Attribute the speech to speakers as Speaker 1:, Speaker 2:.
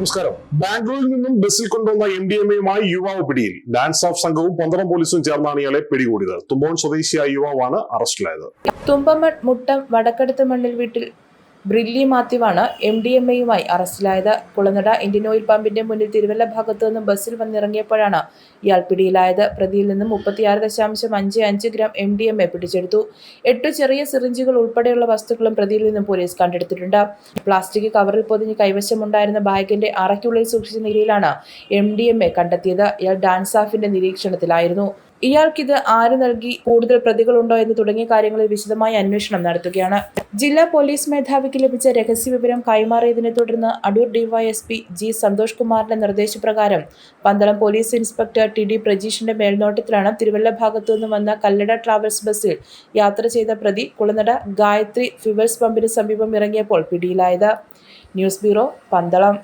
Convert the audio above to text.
Speaker 1: ബാംഗ്ലൂരിൽ നിന്നും ബസ്സിൽ കൊണ്ടുവന്ന എം ഡി എം എയുമായി യുവാവ് പിടിയിൽ. ഡാൻസ് ഓഫ് സംഘവും പന്തളം പോലീസും ചേർന്നാണ് ഇയാളെ പിടികൂടിയത്. തുമ്പോൺ സ്വദേശിയായ യുവാവാണ് അറസ്റ്റിലായത്.
Speaker 2: തുമ്പമൺ മുട്ടം വടക്കടുത്ത മണ്ണിൽ വീട്ടിൽ ബ്രില്ലി മാത്യുവാണ് എം ഡി എം എയുമായി അറസ്റ്റിലായത്. കുളനട ഇന്ത്യൻ ഓയിൽ പമ്പിന്റെ മുന്നിൽ തിരുവല്ല ഭാഗത്തു നിന്നും ബസ്സിൽ വന്നിറങ്ങിയപ്പോഴാണ് ഇയാൾ പിടിയിലായത്. പ്രതിയിൽ നിന്നും മുപ്പത്തിയാറ് ദശാംശം അഞ്ച് അഞ്ച് gram M D M A പിടിച്ചെടുത്തു. എട്ട് ചെറിയ സിറിഞ്ചുകൾ ഉൾപ്പെടെയുള്ള വസ്തുക്കളും പ്രതിയിൽ നിന്നും പോലീസ് കണ്ടെടുത്തിട്ടുണ്ട്. പ്ലാസ്റ്റിക് കവറിൽ പൊതിഞ്ഞ് കൈവശമുണ്ടായിരുന്ന ബാഗിന്റെ അറയ്ക്കുള്ളിൽ സൂക്ഷിച്ച നിലയിലാണ് എം ഡി എം എ കണ്ടെത്തിയത്. ഇയാൾ ഡാൻസ് ഓഫിന്റെ നിരീക്ഷണത്തിലായിരുന്നു. ഇയാൾക്കിത് ആര് നൽകി കൂടുതൽ പ്രതികളുണ്ടോ എന്ന് തുടങ്ങിയ കാര്യങ്ങളിൽ വിശദമായി അന്വേഷണം നടത്തുകയാണ്. ജില്ലാ പോലീസ് മേധാവിക്ക് ലഭിച്ച രഹസ്യവിവരം കൈമാറിയതിനെ തുടർന്ന് അടൂർ ഡിവൈഎസ്പി ജി സന്തോഷ് കുമാറിന്റെ നിർദ്ദേശപ്രകാരം Pandalam police inspector T D പ്രജീഷിന്റെ മേൽനോട്ടത്തിലാണ് തിരുവല്ല ഭാഗത്തു നിന്ന് വന്ന കല്ലട ട്രാവൽസ് ബസ്സിൽ യാത്ര ചെയ്ത പ്രതി കുളനട ഗായത്രി ഫ്യുവൽസ് പമ്പിന് സമീപം ഇറങ്ങിയപ്പോൾ പിടിയിലായത്. News bureau Pandalam.